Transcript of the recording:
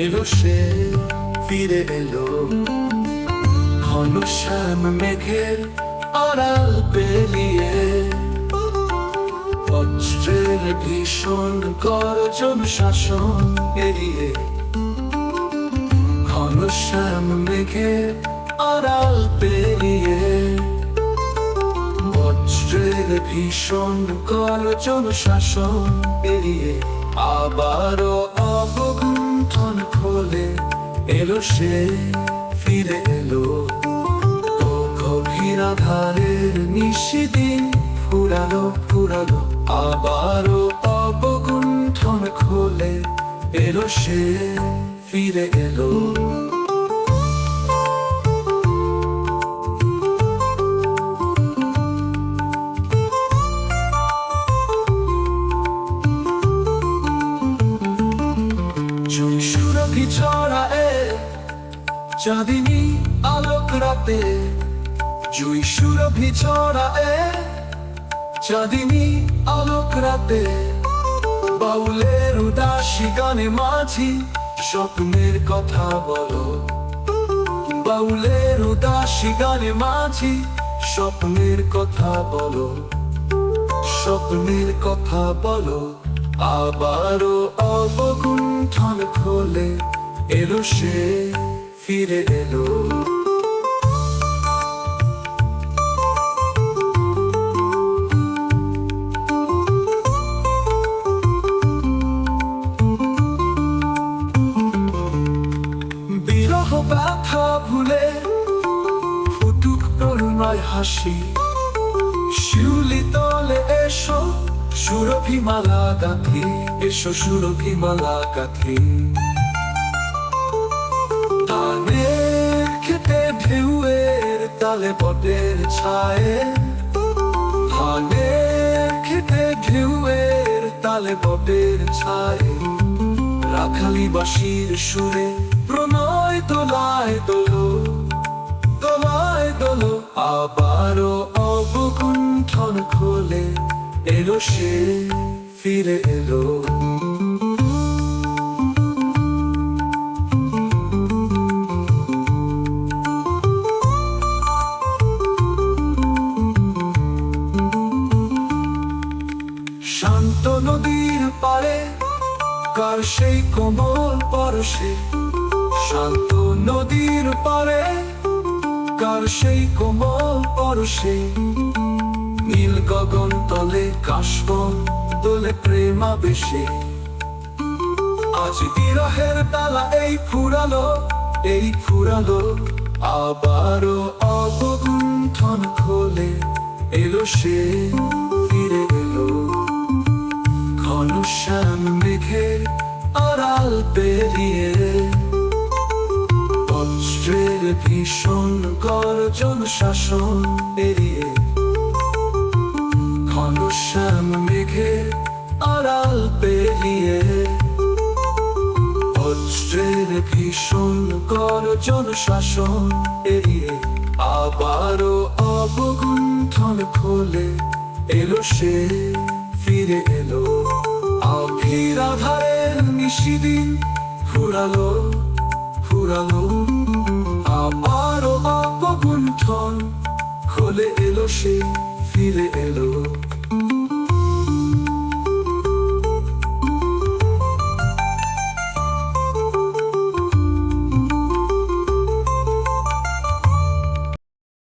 এলো ভীষণ গর্জন শাসন এড়িয়ে। মেঘের আড়াল পেরিয়ে। বজ্রের ভীষণ গর্জন শাসন পেরিয়ে আবারও অবগুণ্ঠন খোলে, এলো সে, ফিরে এলো। ও গভীর আধারের নিশিদিন ফুরালো ফুরালো আবারও অবগুণ্ঠন খোলে, এলো সে, ফিরে এলো। চাঁদিনী আলোক রাতে জুই সুরভি ছড়া এ চাঁদিনী আলোক রাতে বাউলের উদাসী গানে মাঝি স্বপ্নের কথা বলো। বাউলের উদাসী গানে মাঝি স্বপ্নের কথা বলো। স্বপ্নের কথা বলো। আবারও অবগুণ্ঠন খোলে এলো সে। ফিরে এলো। বিরহ ব্যথা ভুলে ফুটুক করুণায় হাসি। শিউলি তলে এসো, সুরভি মালা গাথি, এসো সুরভি মালা গাথি। ধানের খেতে ঢেউয়ের তালে বটের ছায়ে। ধানের খেতে ঢেউয়ের তালে বটের ছায়ে। রাখালি বাসির সুরে প্রণয় তোলায় তোলো দোলায় দোলো, আবারও অবগুণ্ঠন খোলে। এলো সে, ফিরে এলো। সেই কোমল পরশে, শান্ত নদীর পারে, কার সেই কোমল পরশে? নীল গগন তলে কাশবন, দোলে প্রেমা বেশে আজ বিরহের তালা এই ফুরালো এই ফুরালো, আবারও অবগুণ্ঠন খোলে, এলো সে, ফিরে এলো। ঘন শ্যাম মেঘের আড়াল পেরিয়ে বজ্রের ভীষণ গর্জন শাসন পেরিয়ে ঘন শ্যাম মেঘের আড়াল পেরিয়ে ভীষণ গর্জন শাসন আবারও অবগুণ্ঠন খোলে এলো সে, ফিরে এলো আভির আধারের দিন ফুরালো ফুরালো আবারও